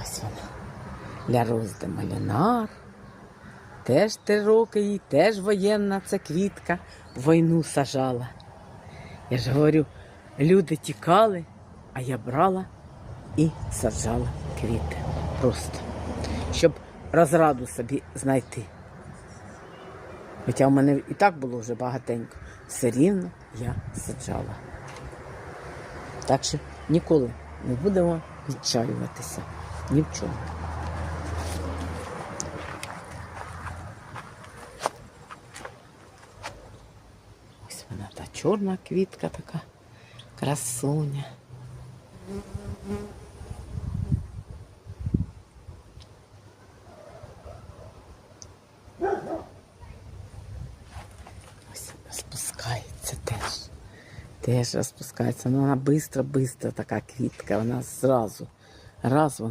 ось вона. Для Розди Малінар. Теж три роки їй, теж воєнна це квітка. Війну сажала. Я ж говорю, люди тікали, а я брала і саджала квіти. Просто. Щоб розраду собі знайти. Хоча в мене і так було вже багатенько. Все рівно я саджала. Так що ніколи не будемо відчаюватися ні в чому. Ось вона та чорна квітка така, красуня. Ось розпускається теж. Теж розпускається. Ну, вона бистро-бистро така квітка. Вона зразу. Раз вона